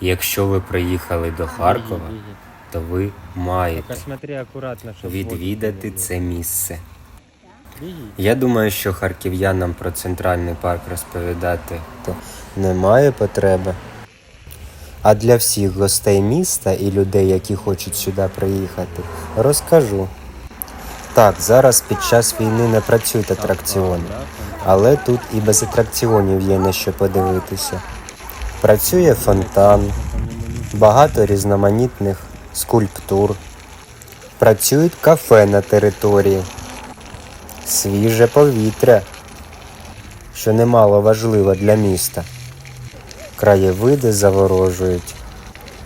Якщо ви приїхали до Харкова, то ви маєте відвідати це місце. Я думаю, що харків'янам про центральний парк розповідати то немає потреби. А для всіх гостей міста і людей, які хочуть сюди приїхати, розкажу. Так, зараз під час війни не працюють атракціони, але тут і без атракціонів є на що подивитися. Працює фонтан, багато різноманітних скульптур. Працюють кафе на території, свіже повітря, що немало важливо для міста. Краєвиди заворожують.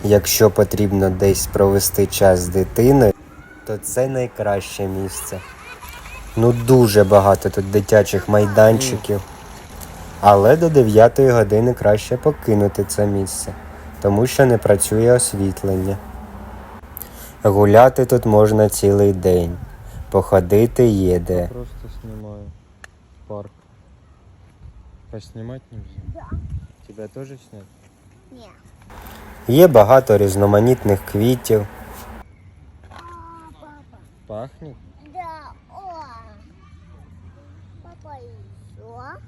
Якщо потрібно десь провести час з дитиною, то це найкраще місце. Ну дуже багато тут дитячих майданчиків. Але до 9 години краще покинути це місце, тому що не працює освітлення. Гуляти тут можна цілий день. Походити є де. Просто снимаю парк. Поснимать нельзя? Тебя тоже снять? Нет. Є багато різноманітних квітів. Пахнет? Да, о. Папа еще.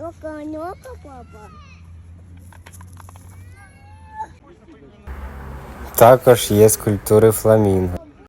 Ну-ка, ну-ка, папа. Також є скульптури фламінго.